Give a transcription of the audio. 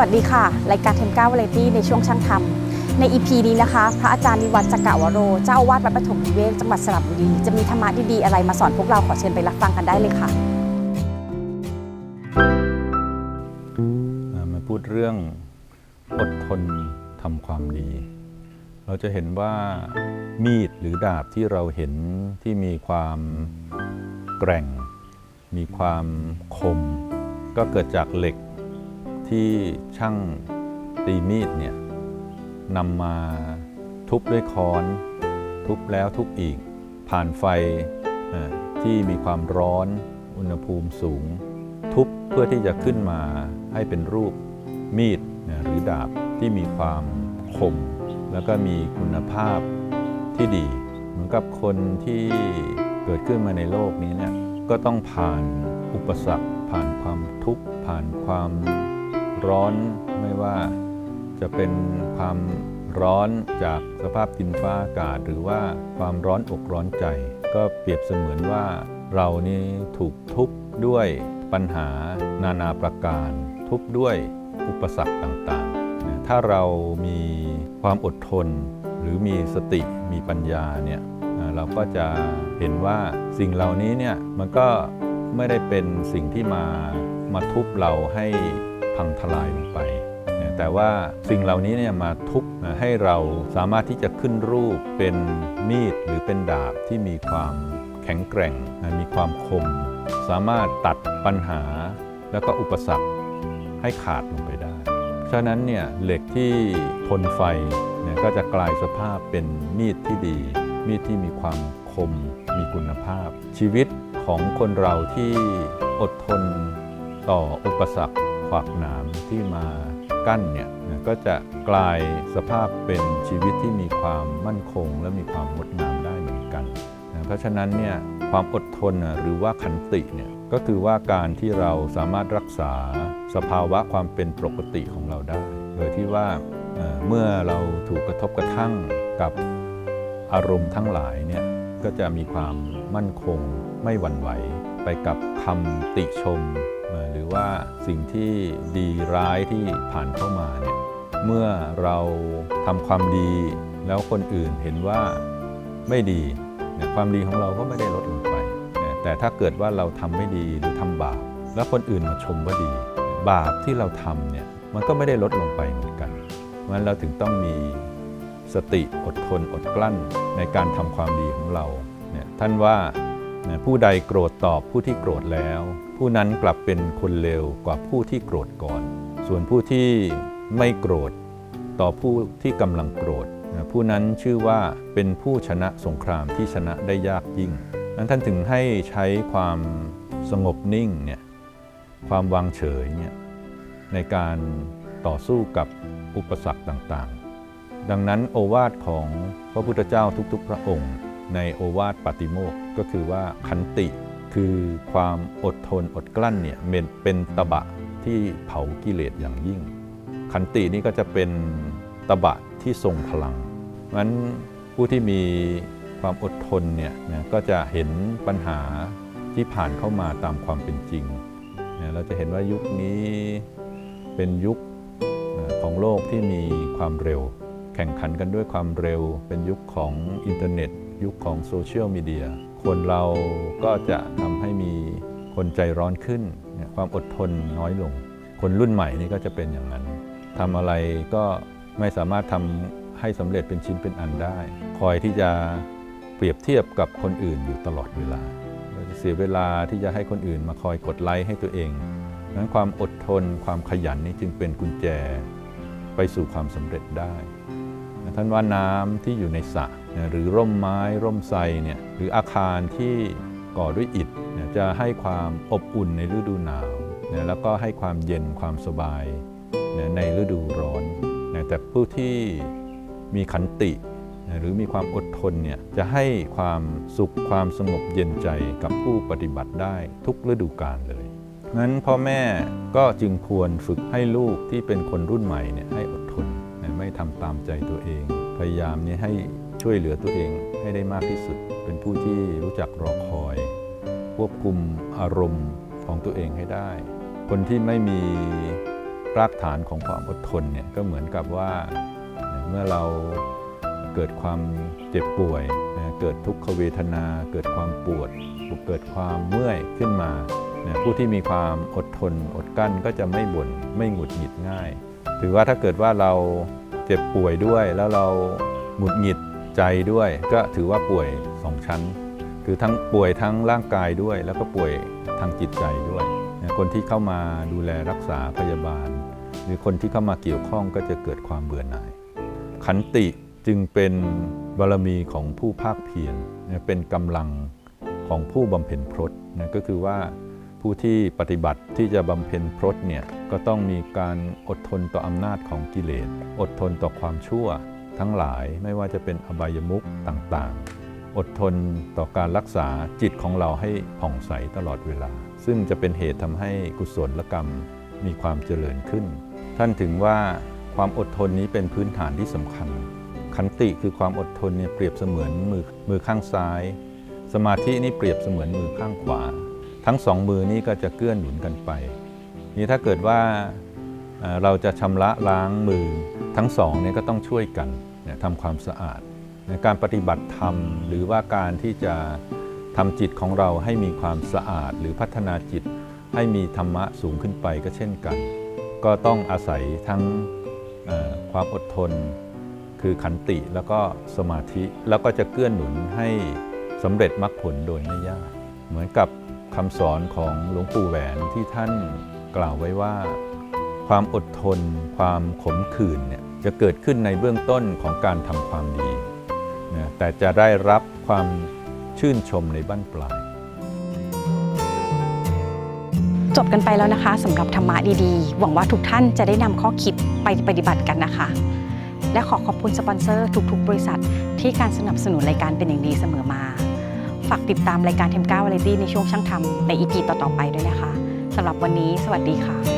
สวัสดีค่ะ รายการเทมก้าวาเลตี้ในช่วงช่างทำใน EP นี้นะคะ พระอาจารย์นิวัฒน์จักรวโร เจ้าอาวาสวัดปฐมนิเวศจังหวัดสระบุรี จะมีธรรมะดีๆอะไรมาสอนพวกเราขอเชิญไปรับฟังกันได้เลยค่ะ มาพูดเรื่องอดทนทำความดี เราจะเห็นว่ามีดหรือดาบที่เราเห็นที่มีความแกร่ง มีความคม ก็เกิดจากเหล็ก ที่ช่างตีมีดเนี่ยนำมาทุบด้วยค้อน ทุบแล้วทุบอีก ผ่านไฟที่มีความร้อน อุณหภูมิสูง ทุบเพื่อที่จะขึ้นมาให้เป็นรูปมีดหรือดาบที่มีความคม แล้วก็มีคุณภาพที่ดี เหมือนกับคนที่เกิดขึ้นมาในโลกนี้เนี่ยก็ต้องผ่านอุปสรรค ผ่านความทุกข์ผ่านความ ร้อนไม่ว่าจะเป็นความร้อนจากสภาพดินฟ้าอากาศ หรือว่าความร้อนอกร้อนใจ ก็เปรียบเสมือนว่าเรานี่ถูกทุบด้วยปัญหานานาประการ ทุบด้วยอุปสรรคต่างๆ ถ้าเรามีความอดทน หรือมีสติมีปัญญาเนี่ยเราก็จะเห็นว่าสิ่งเหล่านี้เนี่ยมันก็ไม่ได้เป็นสิ่งที่มามาทุบเราให้ พังทลายลงไป แต่ว่าสิ่งเหล่านี้เนี่ยมาทุบให้เราสามารถที่จะขึ้นรูปเป็นมีดหรือเป็นดาบที่มีความแข็งแกร่ง มีความคม สามารถตัดปัญหาแล้วก็อุปสรรคให้ขาดลงไปได้ ฉะนั้นเนี่ยเหล็กที่ทนไฟเนี่ยก็จะกลายสภาพเป็นมีดที่ดี มีดที่มีความคม มีคุณภาพ ชีวิตของคนเราที่อดทนต่ออุปสรรค ขวากหนามที่มากั้นเนี่ยก็จะกลายสภาพเป็นชีวิตที่มีความมั่นคง และมีความงดงามได้เหมือนกันนะเพราะฉะนั้นเนี่ยความอดทนหรือว่าขันติเนี่ยก็คือว่าการที่เราสามารถรักษาสภาวะความเป็นปกติของเราได้ โดยที่ว่าเเมื่อเราถูกกระทบกระทั่งกับอารมณ์ทั้งหลายเนี่ยก็จะมีความมั่นคงไม่หวั่นไหวไปกับคำติชม หรือว่าสิ่งที่ดีร้ายที่ผ่านเข้ามาเนี่ยเมื่อเราทำความดีแล้วคนอื่นเห็นว่าไม่ดีเนี่ยความดีของเราก็ไม่ได้ลดลงไป แต่ถ้าเกิดว่าเราทำไม่ดีหรือทำบาป แล้วคนอื่นมาชมว่าดี บาปที่เราทำเนี่ยมันก็ไม่ได้ลดลงไปเหมือนกันเพราะฉะนั้นเราถึงต้องมีสติอดทนอดกลั้นในการทำความดีของเราเนี่ยท่านว่าผู้ใดโกรธตอบผู้ที่โกรธแล้ว ผู้นั้นกลับเป็นคนเลวกว่าผู้ที่โกรธก่อน ส่วนผู้ที่ไม่โกรธต่อผู้ที่กำลังโกรธ ผู้นั้นชื่อว่าเป็นผู้ชนะสงครามที่ชนะได้ยากยิ่งนั้นท่านถึงให้ใช้ความสงบนิ่งเนี่ยความวางเฉยเนี่ยในการต่อสู้กับอุปสรรคต่างๆ ดังนั้นโอวาทของพระพุทธเจ้าทุกๆ พระองค์ ในโอวาทปาติโมกข์ก็คือว่าขันติ คือความอดทนอดกลั้นเนี่ยเป็นตบะที่เผากิเลสอย่างยิ่ง ขันตินี่ก็จะเป็นตบะที่ทรงพลังเพราะฉะนั้นผู้ที่มีความอดทนเนี่ยนะก็จะเห็นปัญหาที่ผ่านเข้ามาตามความเป็นจริงเเราจะเห็นว่ายุคนี้เป็นยุคของโลกที่มีความเร็ว แข่งขันกันด้วยความเร็ว เป็นยุคของอินเทอร์เน็ต ยุคของโซเชียลมีเดีย คนเราก็จะทำให้มีคนใจร้อนขึ้น ความอดทนน้อยลง คนรุ่นใหม่นี่ก็จะเป็นอย่างนั้นทำอะไรก็ไม่สามารถทำให้สำเร็จเป็นชิ้นเป็นอันได้ คอยที่จะเปรียบเทียบกับคนอื่นอยู่ตลอดเวลาเสียเวลาที่จะให้คนอื่นมาคอยกดไลค์ให้ตัวเองดังนั้นความอดทนความขยันนี่จึงเป็นกุญแจไปสู่ความสำเร็จได้ ท่านว่าน้ำที่อยู่ในสระ หรือร่มไม้ร่มไทรเนี่ยหรืออาคารที่ก่อด้วยอิฐจะให้ความอบอุ่นในฤดูหนาวนแล้วก็ให้ความเย็นความสบายในฤดูร้อนนแต่ผู้ที่มีขันติหรือมีความอดทนเนี่ยจะให้ความสุขความสงบเย็นใจกับผู้ปฏิบัติได้ทุกฤดูกาลเลยงั้นพ่อแม่ก็จึงควรฝึกให้ลูกที่เป็นคนรุ่นใหม่เนี่ยให้อดทนไม่ทำตามใจตัวเอง พยายามเนี่ยให้ ช่วยเหลือตัวเองให้ได้มากที่สุด เป็นผู้ที่รู้จักรอคอย ควบคุมอารมณ์ของตัวเองให้ได้ คนที่ไม่มีรากฐานของความอดทนเนี่ยก็เหมือนกับว่าเมื่อเราเกิดความเจ็บป่วยนะเกิดทุกขเวทนา เกิดความปวดเกิดความเมื่อยขึ้นมานะผู้ที่มีความอดทนอดกั้นก็จะไม่บ่นไม่หงุดหงิดง่าย ถือว่าถ้าเกิดว่าเราเจ็บป่วยด้วยแล้วเราหงุดหงิด ใจด้วย ก็ถือว่าป่วยสองชั้น คือทั้งป่วยทั้งร่างกายด้วย แล้วก็ป่วยทางจิตใจด้วย คนที่เข้ามาดูแลรักษาพยาบาล หรือคนที่เข้ามาเกี่ยวข้องก็จะเกิดความเบื่อหน่าย ขันติจึงเป็นบารมีของผู้ภาคเพียรเป็นกำลังของผู้บำเพ็ญพรตนะก็คือว่าผู้ที่ปฏิบัติที่จะบำเพ็ญพรตเนี่ยก็ต้องมีการอดทนต่ออำนาจของกิเลส อดทนต่อความชั่ว ทั้งหลายไม่ว่าจะเป็นอบายมุขต่างๆ อดทนต่อการรักษาจิตของเราให้ผ่องใสตลอดเวลา ซึ่งจะเป็นเหตุทำให้กุศลกรรมมีความเจริญขึ้น ท่านถึงว่าความอดทนนี้เป็นพื้นฐานที่สำคัญ ขันติคือความอดทนเนี่ยเปรียบเสมือนมือมือข้างซ้าย สมาธินี่เปรียบเสมือนมือข้างขวา ทั้งสองมือนี้ก็จะเกื้อหนุนกันไป นี่ถ้าเกิดว่า เราจะชำระล้างมือทั้งสองเนี่ยก็ต้องช่วยกันทำความสะอาด การปฏิบัติธรรม หรือว่าการที่จะทำจิตของเราให้มีความสะอาด หรือพัฒนาจิตให้มีธรรมะสูงขึ้นไปก็เช่นกัน ก็ต้องอาศัยทั้งความอดทน คือขันติแล้วก็สมาธิแล้วก็จะเกื้อนหนุนให้สำเร็จมรรคผลโดยไม่ยาก เหมือนกับคำสอนของหลวงปู่แหวนที่ท่านกล่าวไว้ว่า ความอดทน ความขมขื่นเนี่ยจะเกิดขึ้นในเบื้องต้นของการทำความดีนะแต่จะได้รับความชื่นชมในบั้นปลาย จบกันไปแล้วนะคะสำหรับธรรมะดีๆ หวังว่าทุกท่านจะได้นำข้อคิดไปปฏิบัติกันนะคะ และขอขอบคุณสปอนเซอร์ทุกๆ บริษัท ที่การสนับสนุนรายการเป็นอย่างดีเสมอมา ฝากติดตามรายการเทมก้าวาไรตี้ในช่วงช่างทำในอีพีต่อๆไปด้วยนะคะสำหรับวันนี้ สวัสดีค่ะ